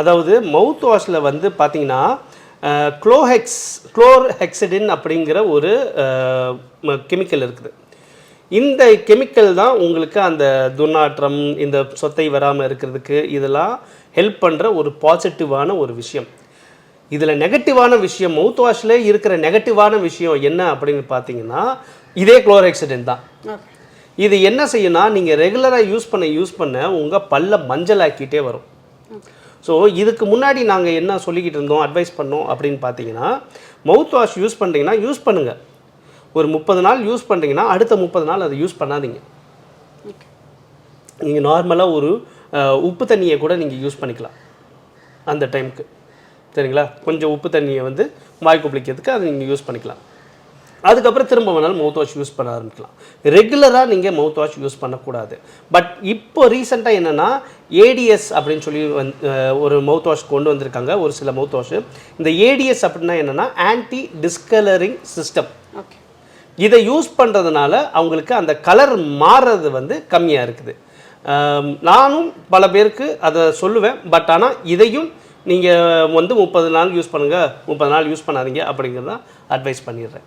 அதாவது மவுத் வாஷில் வந்து பார்த்தீங்கன்னா குளோஹெக்ஸ் குளோர் ஹெக்ஸடின் அப்படிங்கிற ஒரு கெமிக்கல் இருக்குது. இந்த கெமிக்கல் தான் உங்களுக்கு அந்த துர்நாற்றம் இந்த சொத்தை வராமல் இருக்கிறதுக்கு இதெல்லாம் ஹெல்ப் பண்ணுற ஒரு பாசிட்டிவான ஒரு விஷயம். இதில் நெகட்டிவான விஷயம் மவுத் வாஷில் இருக்கிற நெகட்டிவான விஷயம் என்ன அப்படின்னு பார்த்தீங்கன்னா இதே குளோரெக்சிடென்ட் தான். இது என்ன செய்யும்னா நீங்கள் ரெகுலராக யூஸ் பண்ண யூஸ் பண்ண உங்கள் பல்ல மஞ்சளாக்கிட்டே வரும். ஸோ இதுக்கு முன்னாடி நாங்கள் என்ன சொல்லிக்கிட்டு இருந்தோம் அட்வைஸ் பண்ணோம் அப்படின்னு பார்த்தீங்கன்னா மவுத் வாஷ் யூஸ் பண்ணுறீங்கன்னா யூஸ் பண்ணுங்கள் ஒரு முப்பது நாள் யூஸ் பண்ணுறீங்கன்னா அடுத்த முப்பது நாள் அதை யூஸ் பண்ணாதீங்க. நீங்கள் நார்மலாக ஒரு உப்பு தண்ணியை கூட நீங்கள் யூஸ் பண்ணிக்கலாம் அந்த டைமுக்கு சரிங்களா? கொஞ்சம் உப்பு தண்ணியை வந்து வாய் குப்பிளிக்கிறதுக்கு அதை நீங்கள் யூஸ் பண்ணிக்கலாம். அதுக்கப்புறம் திரும்ப வேணாலும் மவுத் வாஷ் யூஸ் பண்ண ஆரம்பிக்கலாம். ரெகுலராக நீங்கள் மவுத் வாஷ் யூஸ் பண்ணக்கூடாது. பட் இப்போ ரீசெண்டாக என்னென்னா ஏடிஎஸ் அப்படின்னு சொல்லி அஹ், ஒரு மவுத் வாஷ் கொண்டு வந்திருக்காங்க. ஒரு சில மவுத் வாஷ் இந்த ஏடிஎஸ் அப்படின்னா என்னென்னா ஆன்டி டிஸ்கலரிங் சிஸ்டம் ஓகே இதை யூஸ் பண்ணுறதுனால அவங்களுக்கு அந்த கலர் மாறுறது வந்து கம்மியாக இருக்குது. நானும் பல பேருக்கு அதை சொல்லுவேன். பட் ஆனால் இதையும் நீங்கள் வந்து முப்பது நாள் யூஸ் பண்ணுங்கள் முப்பது நாள் யூஸ் பண்ணாதீங்க அப்படிங்கிறத அட்வைஸ் பண்ணிடுறேன்.